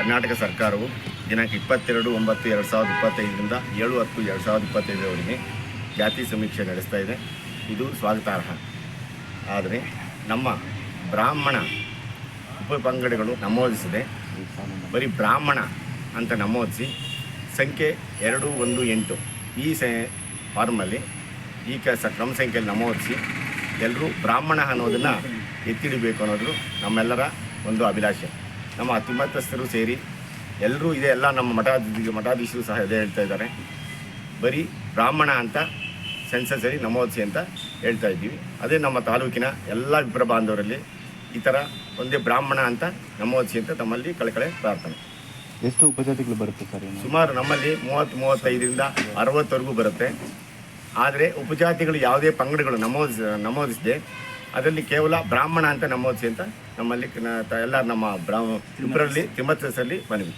ಕರ್ನಾಟಕ ಸರ್ಕಾರವು ದಿನಾಂಕ ಇಪ್ಪತ್ತೆರಡು, ಒಂಬತ್ತು, ಎರಡು ಸಾವಿರದ ಇಪ್ಪತ್ತೈದರಿಂದ ಏಳು, ಹತ್ತು, ಎರಡು ಸಾವಿರದ ಇಪ್ಪತ್ತೈದರವರೆಗೆ ಜಾತಿ ಸಮೀಕ್ಷೆ ನಡೆಸ್ತಾ ಇದೆ. ಇದು ಸ್ವಾಗತಾರ್ಹ. ಆದರೆ ನಮ್ಮ ಬ್ರಾಹ್ಮಣ ಉಪಪಂಗಡಗಳು ನಮೂದಿಸಿದೆ. ಬರೀ ಬ್ರಾಹ್ಮಣ ಅಂತ ನಮೂದಿಸಿ ಸಂಖ್ಯೆ ಎರಡು, ಒಂದು, ಎಂಟು ಈ ಸ ಫಾರ್ಮಲ್ಲಿ ಈ ಕೆಲಸ ಕ್ರಮ ಸಂಖ್ಯೆಯಲ್ಲಿ ನಮೂದಿಸಿ ಎಲ್ಲರೂ ಬ್ರಾಹ್ಮಣ ಅನ್ನೋದನ್ನು ಎತ್ತಿಡಬೇಕು ಅನ್ನೋದು ನಮ್ಮೆಲ್ಲರ ಒಂದು ಅಭಿಲಾಷೆ. ನಮ್ಮ ಅತಿಮತಸ್ಥರು ಸೇರಿ ಎಲ್ಲರೂ ಇದೆ ಎಲ್ಲ ನಮ್ಮ ಮಠಾಧಿ ಮಠಾಧೀಶರು ಸಹ ಇದೇ ಹೇಳ್ತಾ ಇದ್ದಾರೆ. ಬರೀ ಬ್ರಾಹ್ಮಣ ಅಂತ ಸೆನ್ಸಸರಿ ನಮೋದಿಸಿ ಅಂತ ಹೇಳ್ತಾ ಇದ್ದೀವಿ. ಅದೇ ನಮ್ಮ ತಾಲೂಕಿನ ಎಲ್ಲ ವಿಪ್ರ ಬಾಂಧವರಲ್ಲಿ ಈ ಥರ ಒಂದೇ ಬ್ರಾಹ್ಮಣ ಅಂತ ನಮೋದಿಸಿ ಅಂತ ತಮ್ಮಲ್ಲಿ ಕಳಕಳೆ ಪ್ರಾರ್ಥನೆ. ಎಷ್ಟು ಉಪಜಾತಿಗಳು ಬರುತ್ತೆ ಸರ್ ಸುಮಾರು ನಮ್ಮಲ್ಲಿ ಮೂವತ್ತು ಮೂವತ್ತೈದರಿಂದ ಅರವತ್ತವರೆಗೂ ಬರುತ್ತೆ. ಆದರೆ ಉಪಜಾತಿಗಳು ಯಾವುದೇ ಪಂಗಡಗಳು ನಮೋದಿಸ ನಮೂದಿಸಿದೆ ಅದರಲ್ಲಿ ಕೇವಲ ಬ್ರಾಹ್ಮಣ ಅಂತ ನಮೂದಿಸಿ ಅಂತ ನಮ್ಮಲ್ಲಿ ಎಲ್ಲ ನಮ್ಮ ಬ್ರಾಹ್ಮ ಇಬ್ಬರಲ್ಲಿ ತಿಮ್ಮತ್ತಸಲ್ಲಿ ಬಂದ್ವಿ.